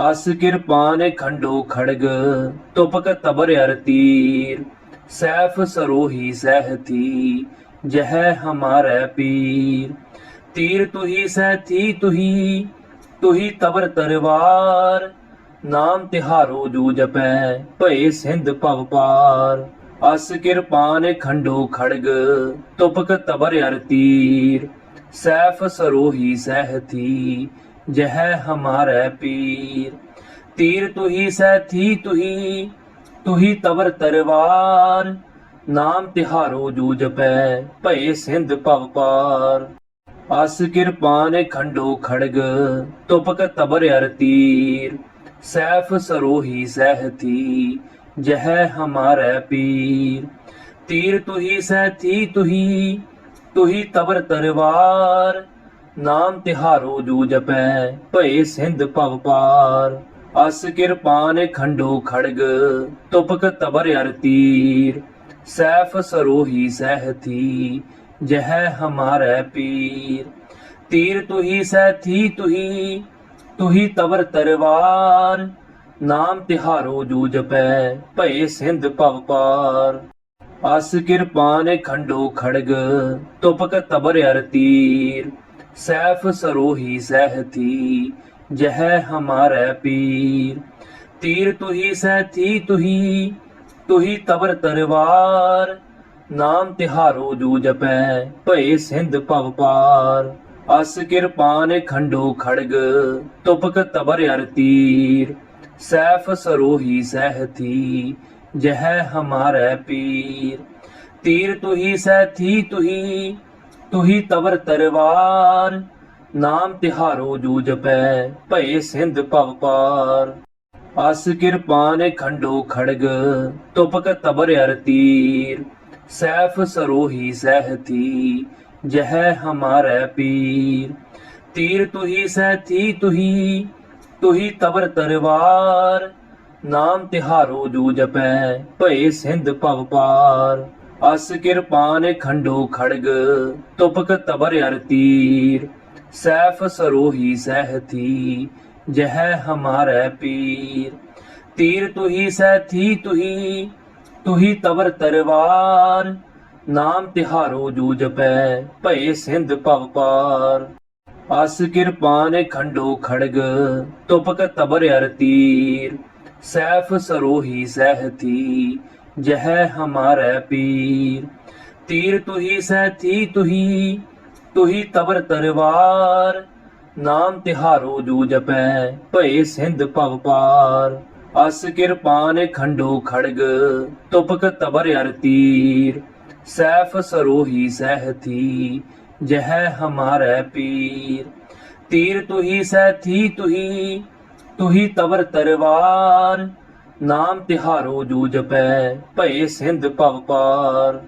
ਅਸ ਕਿਰਪਾਨ ਖੰਡੋ ਖੜਗ, ਤੁਪਕ ਤਬਰ ਅਰ ਤੀਰ ਸੈਫ ਸਰੋਹੀ ਸਹਿਥੀ ਜਹ ਹਮਾਰੇ ਪੀਰ। ਤੀਰ ਤੁਹੀ ਸਹਿਥੀ ਤੁਹੀ ਤੁਹੀ ਤਬਰ ਤਰਵਾਰ ਨਾਮ ਤਿਹਾਰੋ ਜੂ ਜਪੈ, ਭਏ ਸਿੰਧ ਭਵ ਪਾਰ। ਅਸ ਕਿਰਪਾਨ ਖੰਡੋ ਖੜਗ, ਤੁਪਕ ਤਬਰ ਅਰ ਤੀਰ ਸੈਫ ਸਰੋਹੀ ਸਹਿਥੀ ਜਹ ਹਮਾਰੇ ਪੀਰ। ਤੀਰ ਤੁਹੀ ਸਹਿਥੀ ਤੁਹੀ ਤੁਹੀ ਤਬਰ ਤਰਵਾਰ। ਨਾਮ ਤਿਹਾਰੋ ਜੋ ਜਪੈ, ਭਏ ਸਿੰਧ ਭਵ ਪਾਰ। ਅਸ ਕਿਰਪਾਨ ਖੰਡੋ ਖੜਗ, ਤੁਪਕ ਤਬਰ ਅਰ ਤੀਰ। ਸੈਫ ਸਰੋਹੀ ਸਹਿਥੀ ਜਹ ਹਮਾਰੇ ਪੀਰ। ਤੀਰ ਤੁਹੀ ਸਹਿਥੀ ਤੁਹੀ ਤੁਹੀ ਤਬਰ ਤਰਵਾਰ। ਨਾਮ ਤਿਹਾਰੋ ਜੋ ਜਪੈ, ਭਏ ਸਿੰਧ ਭਵ ਪਾਰ। ਅਸ ਕਿਰਪਾਨ ਖੰਡੋ ਖੜਗ, ਤੁਪਕ ਤਬਰ ਅਰ ਤੀਰ। ਸੈਫ ਸਰੋਹੀ ਸਹਿਥੀ ਜਹ ਹਮਾਰੇ ਪੀਰ। ਤੀਰ ਤੁਹੀ ਸਹਿਥੀ ਤੁਹੀ ਤੁਹੀ ਤਬਰ ਤਰਵਾਰ। ਨਾਮ ਤਿਹਾਰੋ ਜੋ ਜਪੈ, ਭਏ ਸਿੰਧ ਭਵ ਪਾਰ। ਅਸ ਕਿਰਪਾਨ ਖੰਡੋ ਖੜਗ, ਤੁਪਕ ਤਬਰ ਅਰ ਤੀਰ। ਸੈਫ ਸਰੋਹੀ ਸਹਿਥੀ ਜਹ ਹਮਾਰੇ ਪੀਰ। ਤੀਰ ਤੁਹੀ ਸਹਿਥੀ ਤੁਹੀ ਤੁਹੀ ਤਬਰ ਤਰਵਾਰ ਨਾਮ ਤਿਹਾਰੋ ਜੋ ਜਪੈ, ਭਏ ਸਿੰਧ ਭਵ ਪਾਰ। ਅਸ ਕਿਰਪਾਨ ਖੰਡੋ ਖੜਗ, ਤੁਪਕ ਤਬਰ ਅਰ ਤੀਰ। ਸੈਫ ਸਰੋਹੀ ਸਹਿਥੀ ਜਹ ਹਮਾਰੇ ਪੀਰ। ਤੀਰ ਤੁਹੀ ਸਹਿਥੀ ਤੁਹੀ ਤੁਹੀ ਤਬਰ ਤਰਵਾਰ ਨਾਮ ਤਿਹਾਰੋ ਜੋ ਜਪੈ ਭਏ ਸਿੰਧ ਭਵ ਪਾਰ। ਅਸ ਕਿਰਪਾਨ ਖੰਡੋ ਖੜਗ, ਤੁਪਕ ਤਬਰ ਅਰ ਤੀਰ। ਸੈਫ ਸਰੋਹੀ ਸਹਿਥੀ ਜਹ ਹਮਾਰੇ ਪੀਰ। ਤੀਰ ਤੁਹੀ ਸਹਿਥੀ ਤੁਹੀ ਤੁਹੀ ਤਬਰ ਤਰਵਾਰ ਨਾਮ ਤਿਹਾਰੋ ਜੋ ਜਪੈ ਭਏ ਸਿੰਧ ਭਵ ਪਾਰ। ਅਸ ਕਿਰਪਾਨ ਖੰਡੋ ਖੜਗ, ਤੁਪਕ ਤਬਰ ਅਰ ਤੀਰ। ਸੈਫ ਸਰੋਹੀ ਸਹਿਥੀ ਜਹ ਹਮਾਰੇ ਪੀਰ। ਤੀਰ ਤੁਹੀ ਸਹਿਥੀ ਤੁਹੀ ਤੁਹੀ ਤਬਰ ਤਰਵਾਰ। ਨਾਮ ਤਿਹਾਰੋ ਜੋ ਜਪੈ, ਭਏ ਸਿੰਧ ਭਵ ਪਾਰ। ਅਸ ਕਿਰਪਾਨ ਖੰਡੋ ਖੜਗ, ਤੁਪਕ ਤਬਰ ਅਰ ਤੀਰ। ਸੈਫ ਸਰੋਹੀ ਸਹਿਥੀ ਜਹ ਹਮਾਰੇ ਪੀਰ। ਤੀਰ ਤੁਹੀ ਸਹਿਥੀ ਤੁਹੀ ਤੁਹੀ ਤਬਰ ਤਰਵਾਰ ਨਾਮ ਤਿਹਾਰੋ ਜੋ ਜਪੈ, ਭਏ ਸਿੰਧ ਭਵ ਪਾਰ। ਅਸ ਕਿਰਪਾਨ ਖੰਡੋ ਖੜਗ, ਤੁਪਕ ਤਬਰ ਅਰ ਤੀਰ। ਸੈਫ ਸਰੋਹੀ ਸਹਿਥੀ ਜਹ ਹਮਾਰੇ ਪੀਰ। ਤੀਰ ਤੁਹੀ ਸਹਿਥੀ ਤੁਹੀ ਤੁਹੀ ਤਬਰ ਤਰਵਾਰ ਨਾਮ ਤਿਹਾਰੋ ਜੋ ਜਪੈ ਭਏ ਸਿੰਧ ਭਵ ਪਾਰ।